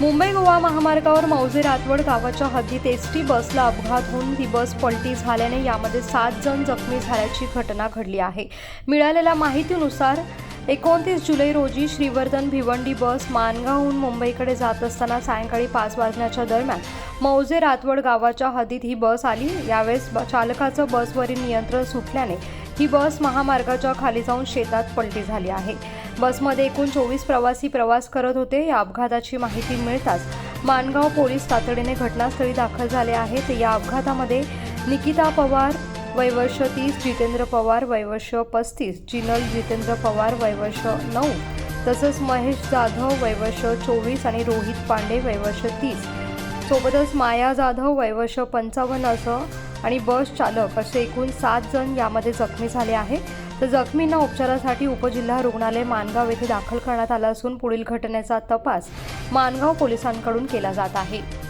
मुंबई गोवा महामार्गावर मौजे रातवड गावाच्या हद्दीत एस टी बसला अपघात होऊन ही बस पलटी झाल्याने यामध्ये सात जण जखमी झाल्याची घटना घडली आहे. मिळालेल्या माहितीनुसार एकोणतीस जुलै रोजी श्रीवर्धन भिवंडी बस मानगावहून मुंबईकडे जात असताना सायंकाळी पाच वाजण्याच्या दरम्यान मौजे रातवड गावाच्या हद्दीत ही बस आली. यावेळेस चालकाचं बसवरील नियंत्रण सुटल्याने ही बस महामार्गाच्या खाली जाऊन शेतात पलटी झाली आहे. बसमध्ये एकूण चोवीस प्रवासी प्रवास करत होते. या अपघाताची माहिती मिळताच मानगाव पोलीस तातडीने घटनास्थळी दाखल झाले आहेत. या अपघातामध्ये निकिता पवार वयवर्ष तीस जितेंद्र पवार वयवर्ष पस्तीस जिनल जितेंद्र पवार वयवर्ष नऊ तसंच महेश जाधव वयवर्ष चोवीस आणि रोहित पांडे वयवर्ष तीस. सोबतच माया जाधव वयवर्ष पंचावन्न असं आणि बस चालक असे एकूण सात जण यामध्ये जखमी झाले आहे. तर जखमींना उपचारासाठी उपजिल्हा रुग्णालय मानगाव येथे दाखल करण्यात आलं असून पुढील घटनेचा तपास मानगाव पोलिसांकडून केला जात आहे.